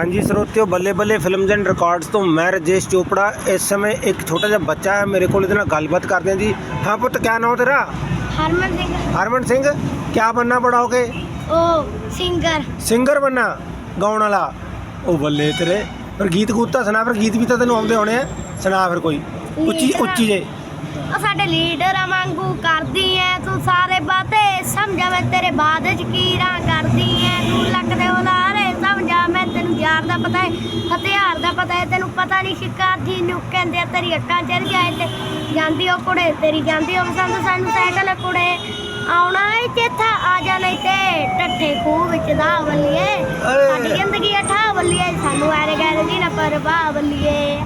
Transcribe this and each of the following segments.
ਹਾਂਜੀ ਸਰੋਤਿਓ ਬੱਲੇ ਬੱਲੇ ਫਿਲਮਜ਼ ਐਂਡ ਰਿਕਾਰਡਸ ਤੋਂ ਮੈਂ ਰਜੇਸ਼ ਚੋਪੜਾ ਇਸ ਸਮੇਂ ਇੱਕ ਛੋਟਾ ਜਿਹਾ ਬੱਚਾ ਹੈ ਮੇਰੇ ਕੋਲ ਇਹਦੇ ਨਾਲ ਗੱਲਬਾਤ ਕਰਦੇ ਹਾਂ ਜੀ। ਹਾਂ ਪੁੱਤ ਕਿਆ ਨਾਮ ਤੇਰਾ? ਹਰਮਨ ਸਿੰਘ। ਹਰਮਨ ਸਿੰਘ ਕਿਆ ਬੰਨਾ ਬੜਾ ਹੋ ਕੇ ਉਹ ਸਿੰਗਰ ਸਿੰਗਰ ਬੰਨਾ ਗਾਉਣ ਵਾਲਾ। ਉਹ ਬੱਲੇ ਤੇਰੇ ਪਰ ਗੀਤ ਗੂਤਾ ਸੁਣਾ ਫਿਰ ਗੀਤ ਵੀ ਤਾਂ ਤੈਨੂੰ ਆਉਂਦੇ ਹੋਣੇ ਆ। ਸੁਣਾ ਫਿਰ ਕੋਈ ਉੱਚੀ ਉੱਚੀ ਜੇ ਉਹ ਸਾਡੇ ਲੀਡਰ ਵਾਂਗੂ ਕਰਦੀ ਐ ਤੂੰ ਸਾਰੇ ਬਾਤੇ ਸਮਝਾ ਮੈਂ ਤੇਰੇ ਬਾਦ ਚ ਕੀਰਾਂ ਕਰਦੀ ਐ ਤੂੰ ਲੱਕ ਦੇ ਉਲਾਰੇ ਸਮਝਾ ਮੈਂ ਯਾਰ ਦਾ ਪਤਾ ਹੈ ਹਥਿਆਰ ਦਾ ਪਤਾ ਹੈ ਤੈਨੂੰ ਪਤਾ ਨਹੀਂ ਸ਼ਿਕਾਰ ਜੀ ਨੂੰ ਕਹਿੰਦੇ ਆ, ਤੇਰੀ ਅੱਖਾਂ ਚੜ ਜਾਏ ਤੇ ਜਾਂਦੀ ਉਹ ਕੁੜੇ ਤੇਰੀ ਜਾਂਦੀ ਉਹ ਪਸੰਦ ਸਾਨੂੰ ਸਾਈਕਲ ਕੁੜੇ। ਆਉਣਾ ਏ ਚੇਥਾ ਆ ਜਾ ਨਹੀਂ ਤੇ ਟੱਠੇ ਖੂਹ ਵਿੱਚ ਦਾ ਬੱਲੀਏ ਸਾਡੀ ਜ਼ਿੰਦਗੀ ਅਠਾ ਬੱਲੀਏ ਸਾਨੂੰ ਐਰੇ ਗੈਰ ਦੀ ਨਾ ਪਰਵਾਹ ਬੱਲੀਏ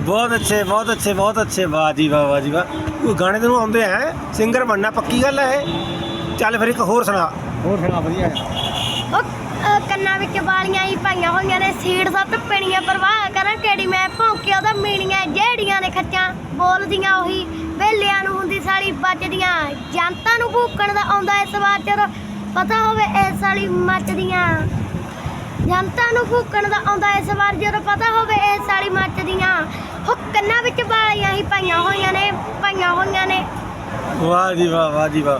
ਬਹੁਤ ਅੱਛੇ ਬਹੁਤ ਅੱਛੇ ਬਹੁਤ ਅੱਛੇ। ਵਾਹ ਜੀ ਵਾਹ ਵਾਹ ਜੀ ਵਾਹ। ਕੋਈ ਗਾਣੇ ਤੈਨੂੰ ਆਉਂਦੇ ਆ ਸਿੰਗਰ ਬਣਨਾ ਪੱਕੀ ਗੱਲ ਹੈ ਇਹ। ਚੱਲ ਫਿਰ ਇੱਕ ਹੋਰ ਸੁਣਾ। ਹੋਰ ਸੁਣਾ ਵਧੀਆ ਉਹ ਅ, ਕੰਨਾਂ ਵਿੱਚ ਵਾਲੀਆਂ ਹੀ ਪਾਈਆਂ ਹੋਈਆਂ ਨੇ ਸੀੜ ਸੱਤ ਪਣੀਆਂ ਪਰਵਾਹ ਕਰਾਂ ਕਿਹੜੀ ਮੈਂ ਭੌਂਕੀ ਉਹਦਾ ਮੀਣੀਆਂ ਜਿਹੜੀਆਂ ਨੇ ਖੱਚਾਂ ਬੋਲਦੀਆਂ ਉਹੀ ਵੇਲਿਆਂ ਨੂੰ ਹੁੰਦੀ ਸਾਲੀ ਬਚਦੀਆਂ ਜਨਤਾ ਨੂੰ ਭੂਕਣ ਦਾ ਆਉਂਦਾ ਇਸ ਵਾਰ ਜਦੋਂ ਪਤਾ ਹੋਵੇ ਇਸ ਸਾਲੀ ਮੱਚਦੀਆਂ। ਜਨਤਾ ਨੂੰ ਭੂਕਣ ਦਾ ਆਉਂਦਾ ਇਸ ਵਾਰ ਜਦੋਂ ਪਤਾ ਹੋਵੇ ਇਸ ਸਾਲੀ ਮੱਚਦੀਆਂ। ਹੋ ਕੰਨਾਂ ਵਿੱਚ ਵਾਲੀਆਂ ਹੀ ਪਾਈਆਂ ਹੋਈਆਂ ਨੇ ਪਾਈਆਂ ਹੋਈਆਂ ਨੇ। ਵਾਹ ਜੀ ਵਾਹ ਵਾਹ ਜੀ ਵਾਹ।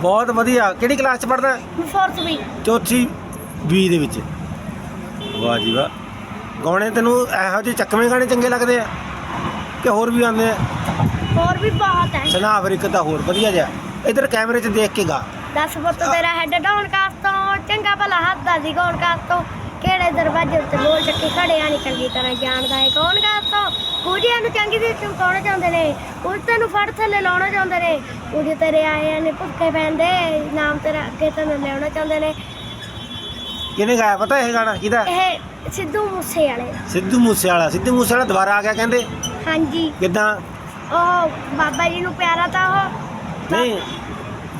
ਬਹੁਤ ਵਧੀਆ। ਕਿਹੜੀ ਕਲਾਸ ਚ ਪੜਦਾ ਫੋਰਥ ਵੀ। ਚੌਥੀ। ਬੀ ਦੇ ਵਿੱਚ। ਵਾਹ ਜੀ ਵਾਹ। ਗਾਣੇ ਤੈਨੂੰ ਇਹੋ ਜਿਹੇ ਚੱਕਵੇਂ ਗਾਣੇ ਚੰਗੇ ਲੱਗਦੇ ਆ ਕਿ ਹੋਰ ਵੀ ਆਉਂਦੇ ਆ? ਹੋਰ ਵੀ ਬਹੁਤ ਹੈ ਸੁਣਾ ਫਿਰ ਇੱਕ ਤਾਂ ਹੋਰ ਵਧੀਆ ਜਿਹਾ। ਇਧਰ ਕੈਮਰੇ 'ਚ ਦੇਖ ਕੇ ਗਾ। ਦਸ ਪੁੱਤ ਤੇਰਾ ਹੈਡ ਡਾਊਨ ਕਾਸ ਤੋਂ ਚੰਗਾ ਭਲਾ ਹੱਥਦਾ ਸੀ ਕੌਣ ਕਾਸ ਤੋਂ। ਕਿਹੜੇ ਦਰਵਾਜ਼ੇ ਉੱਤੇ ਬੋਲ ਚੱਕੀ ਖੜਿਆ ਨਹੀਂ ਚੰਗੀ ਤਰ੍ਹਾਂ ਜਾਣਦਾ ਹੈ ਕੌਣ ਕਾਸ ਤੋਂ। ਕੁੜੀਆਂ ਨੂੰ ਚੰਗੀ ਦੀ ਚਮਕਾਉਣਾ ਚਾਹੁੰਦੇ ਨੇ। ਕੁਝ ਤੈਨੂੰ ਫੜ ਥੱਲੇ ਲਾਉਣਾ ਚਾਹੁੰਦੇ ਨੇ। ਕੁਝ ਤੇਰੇ ਆਏ ਨੇ ਭੁੱਖੇ ਪੈਂਦੇ। ਨਾਮ ਤੇਰਾ ਅੱਗੇ ਤੈਨੂੰ ਲਿਆਉਣਾ ਚਾਹੁੰਦੇ ਨੇ। ਕਿਹਨੇ ਗਾਇਆ? ਪਤਾ ਇਹ ਗਾਣਾ ਕਿਹਦਾ? ਇਹ ਸਿੱਧੂ ਮੂਸੇ ਵਾਲੇ ਸਿੱਧੂ ਮੂਸੇ ਵਾਲਾ ਸਿੱਧੂ ਮੂਸੇ ਵਾਲਾ ਦੁਬਾਰਾ ਆ ਗਿਆ ਕਹਿੰਦੇ? ਹਾਂਜੀ। ਕਿਦਾਂ? ਉਹ ਬਾਬਾ ਜੀ ਨੂੰ ਪਿਆਰਾ ਤਾਂ ਉਹ। ਨਹੀਂ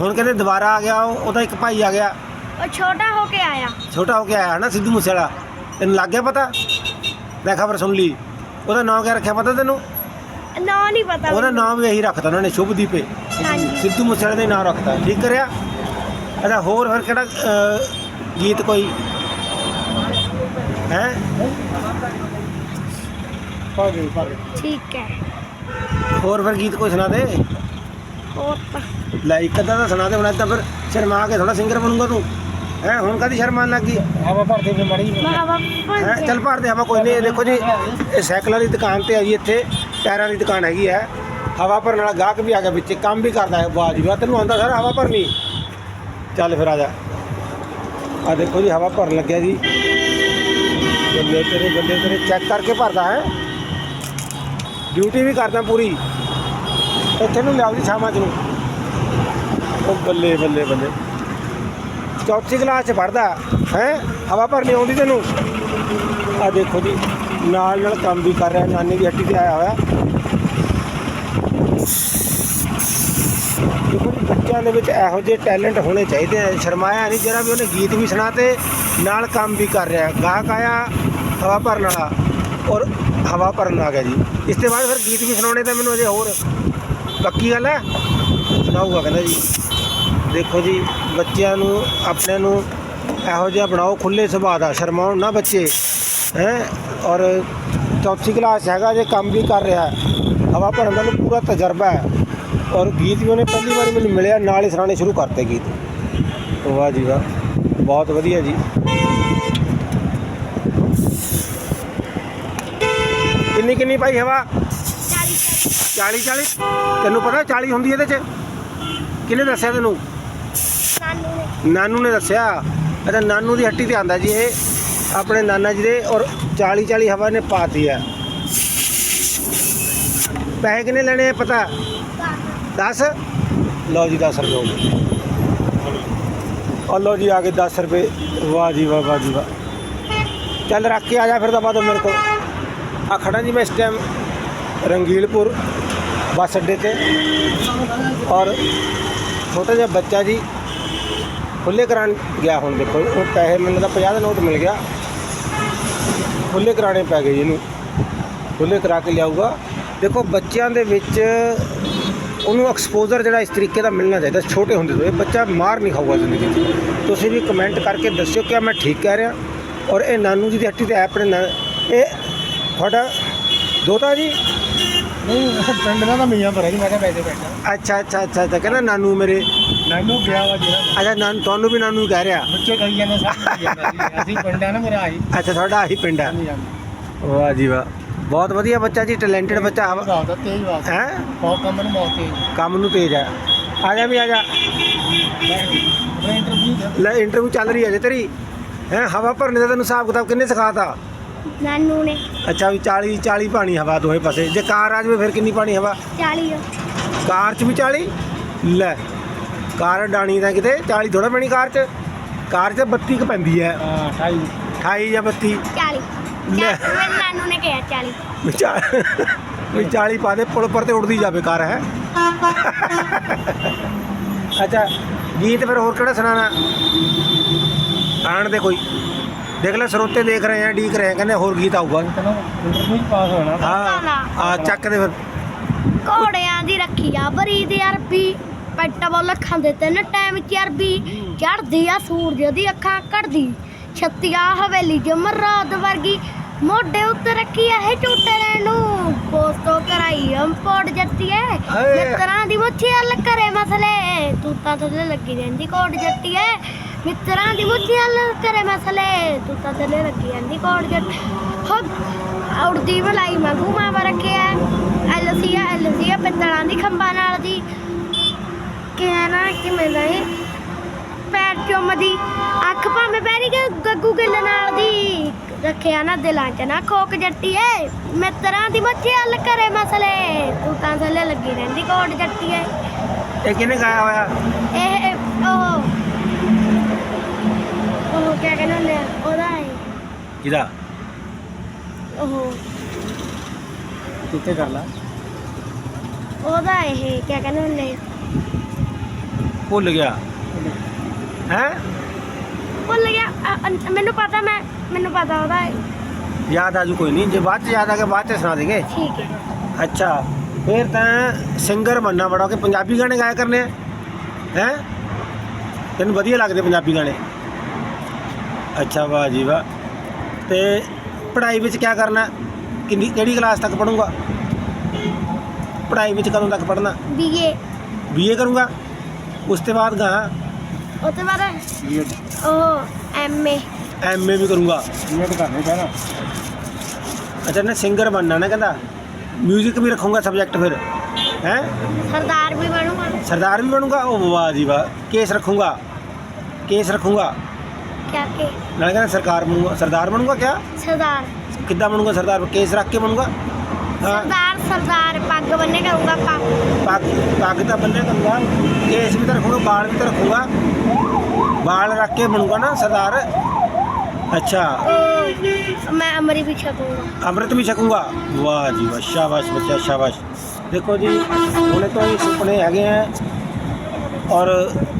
ਹੁਣ ਕਹਿੰਦੇ ਦੁਬਾਰਾ ਆ ਗਿਆ ਉਹ ਉਹਦਾ ਇੱਕ ਭਾਈ ਆ ਗਿਆ। ਉਹ ਛੋਟਾ ਹੋ ਕੇ ਆਇਆ। ਛੋਟਾ ਹੋ ਕੇ ਆਇਆ ਨਾ ਸਿੱਧੂ ਮੂਸੇ ਵਾਲਾ ਤੈਨੂੰ ਲੱਗ ਗਿਆ ਪਤਾ? ਮੈਂ ਖਬਰ ਸੁਣ ਲਈ। ਉਹਦਾ ਨਾਮ ਕਿਆ ਰੱਖਿਆ ਪਤਾ ਤੈਨੂੰ? ਨਾਂ ਨਹੀਂ ਪਤਾ ਉਹਦਾ। ਨਾਮ ਵੀ ਇਹੀ ਰੱਖਤਾ ਉਹਨਾਂ ਨੇ ਸ਼ੁਭਦੀਪੇ ਹਾਂਜੀ। ਸਿੱਧੂ ਮੂਸੇਵਾਲੇ ਦਾ ਹੀ ਨਾਮ ਰੱਖਤਾ। ਠੀਕ ਕਰਿਆ? ਅੱਛਾ ਹੋਰ ਫਿਰ ਕਿਹੜਾ ਗੀਤ ਕੋਈ? ਹੈ? ਪਾ ਦੇ ਪਾ ਦੇ ਠੀਕ ਹੈ। ਹੋਰ ਫਿਰ ਗੀਤ ਕੋਈ ਸੁਣਾ ਦੇ? ਹੋਰ ਤਾਂ। ਲੈ ਇੱਕ ਅੱਧਾ ਤਾਂ ਸੁਣਾ ਦੇ ਹੁਣ ਤਾਂ ਫਿਰ ਸ਼ਰਮਾ ਕੇ ਥੋੜਾ ਸਿੰਗਰ ਬਣੂਗਾ ਤੂੰ। ਹੈ ਹੁਣ ਕਾਦੀ ਸ਼ਰਮਾਨ ਲੱਗ ਗਈ? ਹਵਾ ਭਰਦੇ ਫਿਰ ਮੜੀ ਹੈ ਚੱਲ ਭਰਦੇ ਹਵਾ ਕੋਈ ਨਹੀਂ ਦੇਖੋ ਜੀ ਇਹ ਸਾਈਕਲਾਂ ਦੀ ਦੁਕਾਨ ਤੇ ਆ ਜੀ ਇੱਥੇ ਟਾਇਰਾਂ ਦੀ ਦੁਕਾਨ ਹੈਗੀ ਹੈ। ਹਵਾ ਭਰਨ ਵਾਲਾ ਗਾਹਕ ਵੀ ਆ ਗਿਆ ਵਿੱਚ ਕੰਮ ਵੀ ਕਰਦਾ ਹੈ ਵਾਹ ਜੀ ਵਾਹ ਤੈਨੂੰ ਆਉਂਦਾ ਸਰ ਹਵਾ ਭਰਨੀ। ਚੱਲ ਫਿਰ ਆ ਜਾ। ਆ ਦੇਖੋ ਜੀ ਹਵਾ ਭਰਨ ਲੱਗਿਆ ਜੀ। ਬੱਲੇ ਤੇਰੇ ਬੱਲੇ ਤੇਰੇ ਚੈੱਕ ਕਰਕੇ ਭਰਦਾ ਹੈ। ਡਿਊਟੀ ਵੀ ਕਰਦਾ ਪੂਰੀ। ਇੱਥੇ ਨੂੰ ਲਿਆਓ ਜੀ ਸ਼ਾਮਾਂ ਚ ਨੂੰ। ਉਹ ਬੱਲੇ ਬੱਲੇ ਬੱਲੇ। ਚੌਥੀ ਕਲਾਸ ਚ ਪੜਦਾ ਹੈ? ਹਵਾ ਭਰਨੀ ਆਉਂਦੀ ਤੈਨੂੰ? ਆ ਦੇਖੋ ਜੀ, ਨਾਲ ਨਾਲ ਕੰਮ ਵੀ ਕਰ ਰਿਹਾ, ਨਾਨੀ ਦੀ ਹੱਟੀ ਤੇ ਆਇਆ ਹੋਇਆ। ਦੇਖੋ ਜੀ, ਬੱਚਿਆਂ ਦੇ ਵਿੱਚ ਇਹੋ ਜਿਹੇ ਟੈਲੈਂਟ ਹੋਣੇ ਚਾਹੀਦੇ ਆ। ਸ਼ਰਮਾਇਆ ਨਹੀਂ ਜਿਹੜਾ ਵੀ ਉਹਨੇ ਗੀਤ ਵੀ ਸੁਣਾ ਤੇ ਨਾਲ ਕੰਮ ਵੀ ਕਰ ਰਿਹਾ। ਗਾਹਕ ਆਇਆ ਹਵਾ ਭਰਨ ਵਾਲਾ ਔਰ ਹਵਾ ਭਰਨ ਆ ਗਿਆ ਜੀ। ਇਸ ਤੋਂ ਬਾਅਦ ਫਿਰ ਗੀਤ ਵੀ ਸੁਣਾਉਣੇ ਤਾਂ ਮੈਨੂੰ ਅਜੇ ਹੋਰ ਪੱਕੀ ਗੱਲ ਹੈ? ਸੁਣਾਊਗਾ ਕਹਿੰਦਾ ਜੀ। ਦੇਖੋ ਜੀ, ਬੱਚਿਆਂ ਨੂੰ, ਆਪਣੇ ਨੂੰ ਇਹੋ ਜਿਹਾ ਬਣਾਓ ਖੁੱਲੇ ਸੁਭਾਅ ਦਾ ਸ਼ਰਮਾਉਣ ਨਾ ਬੱਚੇ, ਹੈ? ਔਰ ਚੌਥੀ ਕਲਾਸ ਹੈਗਾ, ਜੇ ਕੰਮ ਵੀ ਕਰ ਰਿਹਾ ਹਵਾ ਭਰਨ ਦਾ ਨੂੰ ਪੂਰਾ ਤਜਰਬਾ ਹੈ। ਔਰ ਗੀਤ ਵੀ ਉਹਨੇ ਪਹਿਲੀ ਵਾਰੀ ਮੈਨੂੰ ਮਿਲਿਆ, ਨਾਲ ਹੀ ਸੁਣਾਉਣੇ ਸ਼ੁਰੂ ਕਰਤੇ ਗੀਤ। ਵਾਹ ਜੀ ਵਾਹ, ਬਹੁਤ ਵਧੀਆ ਜੀ। ਕਿੰਨੀ ਕਿੰਨੀ ਭਾਈ ਹਵਾ? 40 40 ਤੈਨੂੰ ਪਤਾ 40 ਹੁੰਦੀ ਇਹਦੇ 'ਚ? ਕਿਹਨੇ ਦੱਸਿਆ ਤੈਨੂੰ? ਨਾਨੂ ਨੇ। ਨਾਨੂ ਨੇ ਦੱਸਿਆ? ਅੱਛਾ ਨਾਨੂ ਦੀ ਹੱਟੀ ਤੇ ਆਂਦਾ ਜੀ ਇਹ। ਆਪਣੇ ਨਾਨਾ ਜੀ ਦੇ ਔਰ 40 40 ਹਵਾ ਨੇ ਪਾਤੀ ਹੈ ਪੈਸੇ ਕਿੰਨੇ ਲੈਣੇ ਪਤਾ? 10 ਲਓ ਜੀ 10 ਰੁਪਏ ਔਰ ਲਓ ਜੀ ਆ ਗਏ 10 ਰੁਪਏ। ਵਾਹ ਜੀ ਵਾਹ ਵਾਹ ਜੀ ਵਾਹ। ਚੱਲ ਰੱਖ ਕੇ ਆ ਜਾ ਫਿਰ ਦਬਾ ਦੋ ਮੇਰੇ ਕੋਲ। ਆ ਖੜਾ ਜੀ ਮੈਂ ਇਸ ਟਾਈਮ ਰੰਗੀਲਪੁਰ ਬੱਸ ਅੱਡੇ ਤੇ ਔਰ ਛੋਟਾ ਜਿਹਾ ਬੱਚਾ ਜੀ ਖੁੱਲੇ ਕਰਾਉਣ ਗਿਆ ਹੁਣ ਦੇਖੋ, ਉਹ ਪੈਸੇ ਮੈਨੂੰ ਤਾਂ 50 ਦਾ ਨੋਟ ਮਿਲ ਗਿਆ। ਖੁੱਲੇ ਕਰਾਣੇ ਪੈ ਗਏ ਜੀ ਇਹਨੂੰ। ਖੁੱਲੇ ਕਰਾ ਕੇ ਲਿਆਊਗਾ। ਦੇਖੋ, ਬੱਚਿਆਂ ਦੇ ਵਿੱਚ ਉਹਨੂੰ ਐਕਸਪੋਜ਼ਰ ਜਿਹੜਾ ਇਸ ਤਰੀਕੇ ਦਾ ਮਿਲਣਾ ਚਾਹੀਦਾ, ਛੋਟੇ ਹੁੰਦੇ ਤੋਂ। ਇਹ ਬੱਚਾ ਮਾਰ ਨਹੀਂ ਖਾਊਗਾ ਜ਼ਿੰਦਗੀ 'ਚ। ਤੁਸੀਂ ਵੀ ਕਮੈਂਟ ਕਰਕੇ ਦੱਸਿਓ ਕਿ ਮੈਂ ਠੀਕ ਕਹਿ ਰਿਹਾ। ਔਰ ਇਹ ਨਾਨੂ ਜੀ ਦੀ ਹੱਟੀ ਤੇ ਐਪ ਨੇ ਇਹ ਤੁਹਾਡਾ ਦੋਤਾ ਜੀ? ਨਹੀਂ ਪਿੰਡ ਦਾ ਤਾਂ ਮੀਆਂ ਪਰ ਹੈ ਜੀ ਮੈਂ ਕਿਹਾ ਵੈਸੇ ਬੈਠਾ। ਅੱਛਾ ਅੱਛਾ ਅੱਛਾ ਅੱਛਾ। ਕਹਿੰਦਾ ਨਾਨੂ ਮੇਰੇ। ਨਾਨੂ ਗਿਆ ਵਾ ਜਿਹੜਾ। ਅੱਛਾ ਨਾਨੂ ਤੁਹਾਨੂੰ ਵੀ ਨਾਨੂ ਹੀ ਕਹਿ ਰਿਹਾ। ਬੱਚੇ ਕਹੀ ਜਾਂਦੇ ਸਭ ਕਹੀ ਜਾਂਦਾ ਜੀ। ਅਸੀਂ ਪਿੰਡ ਆ ਨਾ ਮੇਰਾ ਆਹੀ। ਅੱਛਾ ਤੁਹਾਡਾ ਆਹੀ ਪਿੰਡ ਹੈ ਨਹੀਂ ਜਾਂਦੇ ਵਾਹ ਜੀ ਵਾਹ। ਬਹੁਤ ਵਧੀਆ ਬੱਚਾ ਜੀ ਟੈਲੈਂਟਡ ਬੱਚਾ। ਹੈ ਦਾ ਦਾ ਤੇਜ਼ ਵਾਸ ਹੈਂ? ਬਹੁਤ ਕੰਮ ਨੂੰ ਬਹੁਤ ਤੇਜ਼ ਕੰਮ ਨੂੰ ਤੇਜ਼ ਹੈ ਆ ਜਾ ਵੀ ਆ ਜਾ। ਮੈਂ ਇੰਟਰਵਿਊ ਲੈ ਇੰਟਰਵਿਊ ਚੱਲ ਰਹੀ ਹੈ ਜੇ ਤੇਰੀ। ਹੈ ਹਵਾ ਭਰਨੇ ਦਾ ਤੈਨੂੰ ਹਿਸਾਬ ਕਿਤਾਬ ਕਿੰਨੇ ਸਿਖਾਤਾ? ਨਾਨੂ ਨੇ। ਅੱਛਾ ਵੀ 40 40 ਪਾਣੀ ਹਵਾ ਦੋਵੇਂ ਪਾਸੇ। ਜੇ ਕਾਰ ਆ ਜਾਵੇ ਫਿਰ ਕਿੰਨੀ ਪਾਣੀ ਹਵਾ? 40 ਕਾਰ 'ਚ ਵੀ 40 ਲੈ ਕਾਰ ਡਾਣੀ ਤਾਂ ਕਿਤੇ 40 ਥੋੜਾ ਪੈਣੀ ਕਾਰ 'ਚ। ਕਾਰ 'ਚ 32 ਕ ਪੈਂਦੀ ਹੈ। ਹਾਂ ਠਾਈ 28 ਜਾਂ 32 40 ਲੈ। ਮੇਰੇ ਨਾਨੂ ਨੇ ਕਿਹਾ 40 ਵੀ ਚਾ- ਵੀ 40 ਪਾ ਦੇ ਪੁਲ ਪਰ ਤੇ ਉੜਦੀ ਜਾਵੇ ਕਾਰ ਹੈ। ਅੱਛਾ ਗੀਤ ਫਿਰ ਹੋਰ ਕਿਹੜਾ ਸੁਣਾਣਾ ਆਣ ਦੇ ਕੋਈ। ਦੇਖ ਲੈ ਸਰੋਤੇ ਦੇਖ ਰਹੇ ਆ ਡੀਕ ਰਹੇ ਆ ਕਹਿੰਦੇ ਹੋਰ ਗੀਤ ਆਊਗਾ ਇੰਟਰਵਿਊ ਪਾਸ ਹੋਣਾ ਹਾਂ ਆ ਚੱਕ ਦੇ ਫਿਰ ਘੋੜਿਆਂ ਦੀ ਰੱਖਿਆ ਬਰੀ ਦੀ ਅਰਬੀ ਤਿੰਨ ਟਾਈਮ ਚਰਬੀ ਚੜਦੀ ਆ ਸੂਰਜ ਦੀ ਅੱਖਾਂ ਕੱਢਦੀ ਛੱਤੀਆ ਹਵੇਲੀ ਜਮਰਾਦ ਵਰਗੀ ਮੋਢੇ ਉੱਤੇ ਰੱਖੀ ਇਹ ਝੂਟੇ ਨੂੰ ਪੋਸਟੋ ਕਰਾਈ ਅੰਪੋੜ ਜੱਤੀਏ ਹਾਏ। ਮਿੱਤਰਾਂ ਦੀ ਮੁੱਛੀ ਹੱਲ ਕਰੇ ਮਸਲੇ ਤੂੰ ਤਾਂ ਥੱਲੇ ਲੱਗੀ ਰਹਿੰਦੀ ਕੋਟ ਜੱਤੀਏ ਮਿੱਤਰਾਂ ਦੀ ਹੱਲ ਕਰੇ ਮਸਲੇ ਤੂੰ ਤਾਂ ਥੱਲੇ ਲੱਗੀ ਰਹਿੰਦੀ ਕੋਟ ਜੱਟ। ਹੋ ਉੜਦੀ ਭਲਾਈ ਮੰਗੂ ਮਾਵਾ ਰੱਖਿਆ। ਐਲਸੀਆ ਐਲਸੀਆ ਪਿੱਤਲਾਂ ਦੀ ਖੰਭਾਂ ਨਾਲ ਦੀ। ਕਹਿਣਾ ਕਿ ਮੈਂ ਨਹੀਂ ਪੈਰ ਚੁੰਮਦੀ। ਅੱਖ ਭਾਵੇਂ ਪੈਰੀ ਗੱਗੂ ਗਿੱਲ ਨਾਲ ਦੀ। ਰੱਖਿਆ ਨਾ ਦਿਲਾਂ 'ਚ ਨਾ ਖੋਕ ਜੱਟੀਏ ਮਿੱਤਰਾਂ ਦੀ ਮੱਛੀ ਹੱਲ ਕਰੇ ਮਸਲੇ ਤੂੰ ਤਾਂ ਥੱਲੇ ਲੱਗੀ ਰਹਿੰਦੀ ਕੋਟ ਜੱਟੀਏ ਇਹ ਕਿਹਨੇ ਗਾਇਆ ਹੋਇਆ? ਇਹ ਉਹ ਉਹ ਕਿਆ ਕਹਿੰਦੇ ਹੁੰਦੇ ਆ ਉਹਦਾ ਹੈ ਕਿਹਦਾ? ਉਹ। ਕਿੱਥੇ ਕਰ ਲਾ? ਉਹਦਾ ਇਹ ਕਿਆ ਕਹਿੰਦੇ ਹੁੰਦੇ ਆ? ਭੁੱਲ ਗਿਆ। ਹੈ? ਭੁੱਲ ਗਿਆ। ਅ- ਅ- ਮੈਨੂੰ ਪਤਾ ਮੈਂ ਮੈਨੂੰ ਪਤਾ ਉਹਦਾ ਹੈ ਯਾਦ ਆਜੂ ਕੋਈ ਨਹੀਂ ਜੇ ਬਾਅਦ ਚ ਯਾਦ ਆ ਕੇ ਬਾਅਦ ਚ ਸੁਣਾ ਦੇਗੇ। ਠੀਕ ਹੈ ਅੱਛਾ ਫਿਰ ਤਾਂ ਸਿੰਗਰ ਬਣਨਾ ਬੜਾ ਕਿ ਪੰਜਾਬੀ ਗਾਣੇ ਗਾਇਆ ਕਰਨੇ ਹੈ? ਤੈਨੂੰ ਵਧੀਆ ਲੱਗਦੇ ਪੰਜਾਬੀ ਗਾਣੇ। ਅੱਛਾ ਵਾਹ ਜੀ ਵਾਹ। ਤੇ ਪੜ੍ਹਾਈ ਵਿੱਚ ਕੀ ਕਰਨਾ? ਕਿੰਨੀ ਕਿਹੜੀ ਕਲਾਸ ਤੱਕ ਪੜੂੰਗਾ ਪੜ੍ਹਾਈ ਵਿੱਚ ਕਦੋਂ ਤੱਕ ਪੜ੍ਹਨਾ? ਬੀਏ ਬੀਏ ਕਰੂੰਗਾ? ਉਸ ਤੋਂ ਬਾਅਦ ਗਾ? ਉਹ ਤੋਂ ਬਾਅਦ ਉਹ ਐਮਏ ਐਮਏ ਵੀ ਕਰੂੰਗਾ। ਬੀਐਡ ਕਰਨੇ ਪੈਣਾ ਅੱਛਾ ਨਾ ਸਿੰਗਰ ਬਣਨਾ ਨਾ ਕਹਿੰਦਾ। 뮤직 ਵੀ ਰੱਖੂੰਗਾ ਸਬਜੈਕਟ ਫਿਰ। ਹੈ? ਸਰਦਾਰ ਵੀ ਬਣੂਗਾ। ਸਰਦਾਰ ਵੀ ਬਣੂੰਗਾ? ਉਹ ਵਾਹ ਜੀ ਵਾਹ। ਕੇਸ ਰੱਖੂੰਗਾ। ਕੇਸ ਰੱਖੂੰਗਾ। ਕਿਆ ਕੇ ਨਾਲ ਕਹਿੰਦਾ ਸਰਕਾਰ ਬਣੂੰਗਾ ਸਰਦਾਰ ਬਣੂੰਗਾ ਕਿਆ? ਸਰਦਾਰ। ਕਿੱਦਾਂ ਬਣੂੰਗਾ ਸਰਦਾਰ? ਕੇਸ ਰੱਖ ਕੇ ਬਣੂੰਗਾ? ਹਾਂ। ਸਰਦਾਰ ਸਰਦਾਰ ਪੱਗ ਬੰਨੇ ਕਰੂੰਗਾ ਪੱਗ ਪੱਗ ਪੱਗ ਤਾਂ ਬੰਨੇ ਕਰੂੰਗਾ। ਕੇਸ ਵੀ ਤਾਂ ਰੱਖੂੰਗਾ ਬਾਲ ਵੀ ਤਾਂ ਰੱਖੂੰਗਾ। ਬਾਲ ਰੱਖ ਕੇ ਬਣੂੰਗਾ ਨਾ ਸਰਦਾਰ। ਅੱਛਾ। ਉਹ ਮੈਂ ਅਮਰੀ ਵੀ ਛਕੂੰਗਾ। ਅੰਮ੍ਰਿਤ ਵੀ ਛਕੂੰਗਾ? ਵਾਹ ਜੀ ਵਾਹ ਸ਼ਾਬਾਸ਼ ਬੱਚਾ ਸ਼ਾਬਾਸ਼। ਦੇਖੋ ਜੀ ਹੁਣੇ ਤੋਂ ਹੀ ਸੁਪਨੇ ਹੈਗੇ ਆ। ਔਰ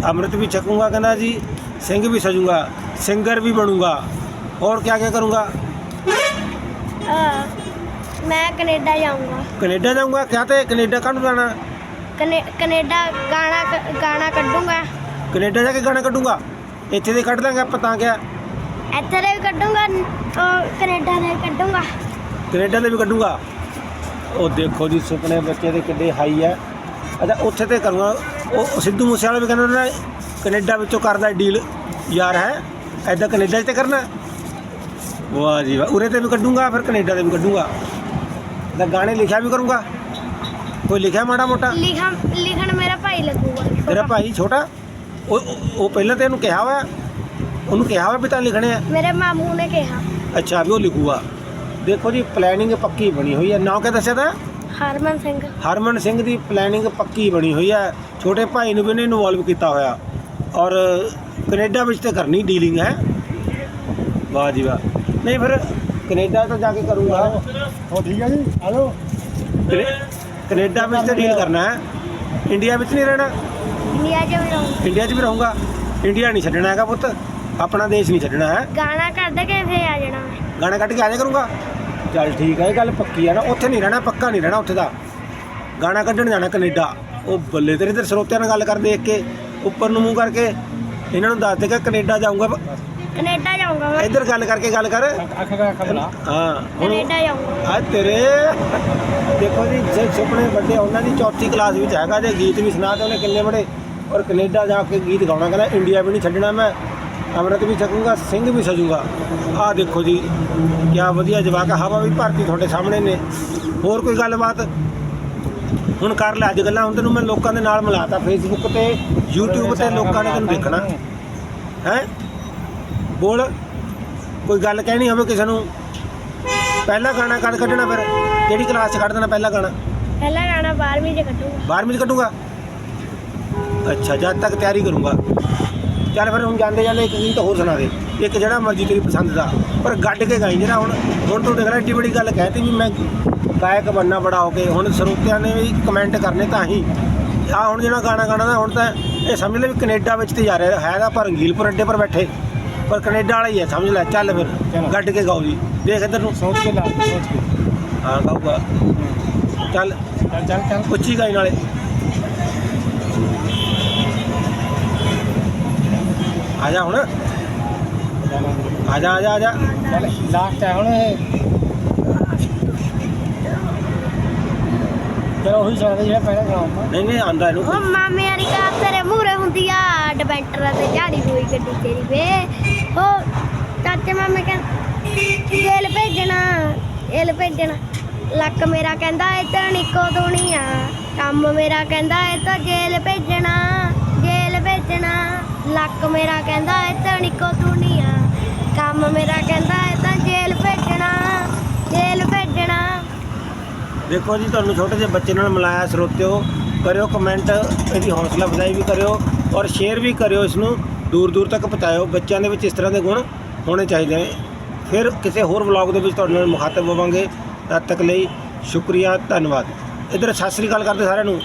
ਅੰਮ੍ਰਿਤ ਵੀ ਛਕੂੰਗਾ ਕਹਿੰਦਾ ਜੀ। ਸਿੰਘ ਵੀ ਸਜੂੰਗਾ। ਸਿੰਗਰ ਵੀ ਬਣੂੰਗਾ और क्या क्या करूँगा ਅਹ, ਮੈਂ ਕੈਨੇਡਾ ਜਾਊਂਗਾ कनेडा जाऊँगा क्या थे कनेडा कहाँ जाना ਕਨੇ ਕੈਨੇਡਾ ਗਾਣਾ ਕ- ਗਾਣਾ ਕੱਢੂੰਗਾ ਕੈਨੇਡਾ ਜਾ ਕੇ ਗਾਣਾ ਕੱਢੂੰਗਾ ਇੱਥੇ ਦੇ ਕੱਢ ਦਾਂਗੇ ਆਪਾਂ ਤਾਂ ਕਿਆ ਇੱਥੇ ਦੇ ਵੀ ਕੱਢੂੰਗਾ ਉਹ ਕੈਨੇਡਾ ਦੇ ਵੀ ਕੱਢੂੰਗਾ ਕੈਨੇਡਾ ਦੇ ਵੀ ਕੱਢੂੰਗਾ ਉਹ ਦੇਖੋ ਜੀ ਸੁਪਨੇ ਬੱਚੇ ਦੇ ਕਿੱਡੇ ਹਾਈ ਹੈ ਅੱਛਾ ਉੱਥੇ ਤੇ ਕਰੂੰਗਾ ਉਹ ਉਹ ਸਿੱਧੂ ਮੂਸੇ ਵਾਲਾ ਵੀ ਕਹਿੰਦਾ ਨਾ ਕੈਨੇਡਾ ਵਿੱਚੋਂ ਕਰਦਾ ਡੀਲ ਯਾਰ ਹੈ ਐਦਾਂ ਕੈਨੇਡਾ 'ਚ ਤੇ ਕਰਨਾ। ਵਾਹ ਜੀ ਵਾਹ। ਉਰੇ ਤੇ ਵੀ ਕੱਢੂੰਗਾ ਫਿਰ ਕੈਨੇਡਾ ਦੇ ਵੀ ਕੱਢੂੰਗਾ। ਤਾਂ ਗਾਣੇ ਲਿਖਿਆ ਵੀ ਕਰੂੰਗਾ। ਕੋਈ ਲਿਖਿਆ ਮਾੜਾ ਮੋਟਾ? ਲਿਖਣ ਲਿਖਣ ਮੇਰਾ ਭਾਈ ਲੱਗੂਗਾ। ਤੇਰਾ ਭਾਈ ਛੋਟਾ? ਉਹ ਉਹ- ਉਹ ਪਹਿਲਾਂ ਤੇ ਇਹਨੂੰ ਕਿਹਾ ਹੋਇਆ। ਉਹਨੂੰ ਕਿਹਾ ਹੋਇਆ ਵੀ ਤਾਂ ਲਿਖਣੇ ਆ। ਮੇਰੇ ਮਾਮੂ ਨੇ ਕਿਹਾ। ਅੱਛਾ ਵੀ ਉਹ ਲਿਖੂਗਾ। ਦੇਖੋ ਜੀ ਪਲੈਨਿੰਗ ਪੱਕੀ ਬਣੀ ਹੋਈ ਹੈ। ਨਾਂ ਕਿਆ ਦੱਸਿਆ ਤਾਂ? ਹਰਮਨ ਸਿੰਘ। ਹਰਮਨ ਸਿੰਘ ਦੀ ਪਲੈਨਿੰਗ ਪੱਕੀ ਬਣੀ ਹੋਈ ਹੈ। ਛੋਟੇ ਭਾਈ ਨੂੰ ਵੀ ਇਹਨੇ ਇਨਵੋਲਵ ਕੀਤਾ ਹੋਇਆ। ਔਰ ਕੈਨੇਡਾ ਵਿੱਚ ਤੇ ਕਰਨੀ ਡੀਲਿੰਗ ਹੈ। ਵਾਹ ਜੀ ਵਾਹ। ਨਹੀਂ ਫਿਰ ਕੈਨੇਡਾ ਤਾਂ ਜਾ ਕੇ ਕਰੂੰਗਾ। ਹੋ ਠੀਕ ਹੈ ਜੀ। ਹਲੋ। ਕੈਨੇ- ਕੈਨੇਡਾ ਵਿੱਚ ਤੇ ਡੀਲ ਕਰਨਾ ਹੈ। ਇੰਡੀਆ ਵਿੱਚ ਨਹੀਂ ਰਹਿਣਾ। ਇੰਡੀਆ 'ਚ ਵੀ ਰਹੂੰ ਇੰਡੀਆ 'ਚ ਵੀ ਰਹੂੰਗਾ। ਇੰਡੀਆ ਨਹੀਂ ਛੱਡਣਾ ਹੈਗਾ ਪੁੱਤ। ਆਪਣਾ ਦੇਸ਼ ਨਹੀਂ ਛੱਡਣਾ ਹੈ। ਗਾਣਾ ਕੱਢ ਕੇ ਫੇਰ ਆ ਜਾਣਾ ਗਾਣਾ ਕੱਢ ਕੇ ਆ ਜਾ ਕਰੂੰਗਾ। ਚੱਲ ਠੀਕ ਹੈ ਇਹ ਗੱਲ ਪੱਕੀ ਆ ਨਾ। ਉੱਥੇ ਨਹੀਂ ਰਹਿਣਾ ਪੱਕਾ ਨਹੀਂ ਰਹਿਣਾ ਉੱਥੇ ਦਾ। ਗਾਣਾ ਕੱਢਣ ਜਾਣਾ ਕੈਨੇਡਾ। ਉਹ ਬੱਲੇ ਤੇਰੇ ਤੇ ਸਰੋਤਿਆਂ ਨਾਲ ਗੱਲ ਕਰ ਦੇਖ ਕੇ ਉੱਪਰ ਨੂੰ ਮੂੰਹ ਕਰਕੇ ਇਹਨਾਂ ਨੂੰ ਦੱਸ ਦੇਗਾ ਕੈਨੇਡਾ ਜਾਊਂਗਾ ਕੈਨੇਡਾ ਜਾਊਂਗਾ ਮੈਂ ਇੱਧਰ ਗੱਲ ਕਰਕੇ ਗੱਲ ਕਰ। ਅੱਖ ਦਾ ਹਾਂ ਹੁਣ ਕੈਨੇਡਾ ਜਾਊਂਗਾ। ਆ ਤੇਰੇ ਦੇਖੋ ਜੀ ਜੇ ਸੁਪਨੇ ਵੱਡੇ ਉਹਨਾਂ ਦੀ ਚੌਥੀ ਕਲਾਸ ਵਿੱਚ ਹੈਗਾ ਜੇ ਗੀਤ ਵੀ ਸੁਣਾ ਤੇ ਉਹਨੇ ਕਿੰਨੇ ਬੜੇ ਔਰ ਕੈਨੇਡਾ ਜਾ ਕੇ ਗੀਤ ਗਾਉਣਾ ਕਹਿੰਦਾ ਇੰਡੀਆ ਵੀ ਨਹੀਂ ਛੱਡਣਾ ਮੈਂ ਅੰਮ੍ਰਿਤ ਵੀ ਛਕੂੰਗਾ ਸਿੰਘ ਵੀ ਸਜੂੰਗਾ। ਆਹ ਦੇਖੋ ਜੀ ਕਿਆ ਵਧੀਆ ਜਵਾਕ ਆ, ਹਵਾ ਵੀ ਭਰਤੀ ਤੁਹਾਡੇ ਸਾਹਮਣੇ ਨੇ। ਹੋਰ ਕੋਈ ਗੱਲਬਾਤ? ਹੁਣ ਕਰ ਲੈ ਅੱਜ ਗੱਲਾਂ ਹੁਣ ਤੈਨੂੰ ਮੈਂ ਲੋਕਾਂ ਦੇ ਨਾਲ ਮਿਲਾਤਾ ਫੇਸਬੁੱਕ ਤੇ YouTube ਤੇ ਲੋਕਾਂ ਨੇ ਤੈਨੂੰ ਦੇਖਣਾ। ਹੈ? ਬੋਲ ਕੋਈ ਗੱਲ ਕਹਿਣੀ ਹੋਵੇ ਕਿਸੇ ਨੂੰ? ਪਹਿਲਾ ਗਾਣਾ ਕਦ ਕੱਢਣਾ ਫਿਰ? ਕਿਹੜੀ ਕਲਾਸ 'ਚ ਕੱਢ ਦੇਣਾ ਪਹਿਲਾ ਗਾਣਾ? ਪਹਿਲਾ ਗਾਣਾ 12ਵੀਂ ਚ ਕੱਢੂੰਗਾ। 12ਵੀਂ 'ਚ ਕੱਢੂਗਾ? ਅੱਛਾ ਜਦ ਤੱਕ ਤਿਆਰੀ ਕਰੂੰਗਾ। ਚੱਲ ਫਿਰ ਹੁਣ ਜਾਂਦੇ ਜਾਂਦੇ ਇੱਕ ਗੀਤ ਹੋਰ ਸੁਣਾ ਦੇ। ਇੱਕ ਜਿਹੜਾ ਮਰਜ਼ੀ ਤੇਰੀ ਪਸੰਦ ਦਾ। ਪਰ ਗੱਡ ਕੇ ਗਾਈ ਜਿਹੜਾ ਹੁਣ ਹੁਣ ਤੂੰ ਦੇਖ ਲੈ ਏਡੀ ਬੜੀ ਗੱਲ ਕਹਿਤੀ ਵੀ ਮੈਂ ਗਾਇਕ ਬਣਨਾ ਬੜਾ ਹੋ ਕੇ ਹੁਣ ਸਰੋਤਿਆਂ ਨੇ ਵੀ ਕਮੈਂਟ ਕਰਨੇ ਤਾਂ ਹੀ। ਆ ਹੁਣ ਜਿਹੜਾ ਗਾਣਾ ਗਾਣਾ ਦਾ ਹੁਣ ਤਾਂ ਇਹ ਸਮਝ ਲੈ ਵੀ ਕੈਨੇਡਾ ਵਿੱਚ ਤੇ ਜਾ ਰਿਹਾ ਹੈਗਾ ਪਰ ਰੰਗੀਲਪੁਰ ਅੱਡੇ ਪਰ ਬੈਠੇ। ਪਰ ਕੈਨੇਡਾ ਵਾਲਾ ਹੀ ਹੈ ਸਮਝ ਲੈ ਚੱਲ ਫਿਰ। ਗੱਡ ਕੇ ਗਾਓ ਜੀ। ਦੇਖ ਇੱਧਰ ਨੂੰ। ਸੋਚ ਕੇ ਲਾ ਸੋਚ ਕੇ। ਹਾਂ ਗਾਊਗਾ। ਚੱਲ ਚੱਲ ਚੱਲ ਚੱਲ। ਉੱਚੀ ਗਾਈ ਨਾਲੇ। ਆ ਜਾ ਹੁਣ। ਆ ਜਾ ਆ ਜਾ ਆ ਜਾ ਚੱਲ ਲਾਸਟ ਹੈ ਹੁਣ ਇਹ। ਚਲੋ ਉਹੀ ਦੇ ਜਿਹੜਾ ਪਹਿਲਾਂ ਸੁਣਾਉਂਦਾ ਨਹੀਂ ਨਹੀਂ ਆਂਦਾ ਇਹਨੂੰ। ਉਹ ਮਾਮੇ ਵਾਲੀ ਕਾਰ ਤੇਰੇ ਮੂਹਰੇ ਹੁੰਦੀ ਆ ਐਡਵੈਂਟਰ ਤੇ ਝਾੜੀ ਹੋਈ ਗੱਡੀ ਤੇਰੀ ਵੇ। ਹੋ ਚਾਚੇ ਮਾਮੇ ਕਹਿੰਦੇ ਜੇਲ ਭੇਜਣਾ ਜੇਲ ਭੇਜਣਾ। ਲੱਕ ਮੇਰਾ ਕਹਿੰਦਾ ਇਹ ਤਾਂ ਨਿੱਕੋ ਦੁਨੀਆ ਕੰਮ ਮੇਰਾ ਕਹਿੰਦਾ ਇਹ ਤਾਂ ਜੇਲ ਭੇਜਣਾ ਜੇਲ ਭੇਜਣਾ। ਲੱਕ ਮੇਰਾ ਕਹਿੰਦਾ ਇਹ ਤਾਂ ਨਿੱਕੋ ਦੁਨੀਆ। ਕੰਮ ਮੇਰਾ ਕਹਿੰਦਾ ਇਹ ਤਾਂ ਜੇਲ ਭੇਜਣਾ ਜੇਲ ਭੇਜਣਾ। ਦੇਖੋ ਜੀ, ਤੁਹਾਨੂੰ ਛੋਟੇ ਜਿਹੇ ਬੱਚੇ ਨਾਲ ਮਿਲਾਇਆ ਸਰੋਤਿਓ, ਕਰਿਓ ਕਮੈਂਟ ਇਹਦੀ ਹੌਸਲਾ ਅਫਜ਼ਾਈ ਵੀ ਕਰਿਓ ਔਰ ਸ਼ੇਅਰ ਵੀ ਕਰਿਓ ਇਸ ਨੂੰ ਦੂਰ ਦੂਰ ਤੱਕ ਪਹੁੰਚਾਇਓ। ਬੱਚਿਆਂ ਦੇ ਵਿੱਚ ਇਸ ਤਰ੍ਹਾਂ ਦੇ ਗੁਣ ਹੋਣੇ ਚਾਹੀਦੇ ਨੇ। ਫਿਰ ਕਿਸੇ ਹੋਰ ਵਲੌਗ ਦੇ ਵਿੱਚ ਤੁਹਾਡੇ ਨਾਲ ਮੁਖਾਤਬ ਹੋਵਾਂਗੇ। ਤਦ ਤੱਕ ਲਈ ਸ਼ੁਕਰੀਆ, ਧੰਨਵਾਦ। ਇਧਰ ਸਤਿ ਸ੍ਰੀ ਅਕਾਲ ਕਰਦੇ ਸਾਰਿਆਂ ਨੂੰ।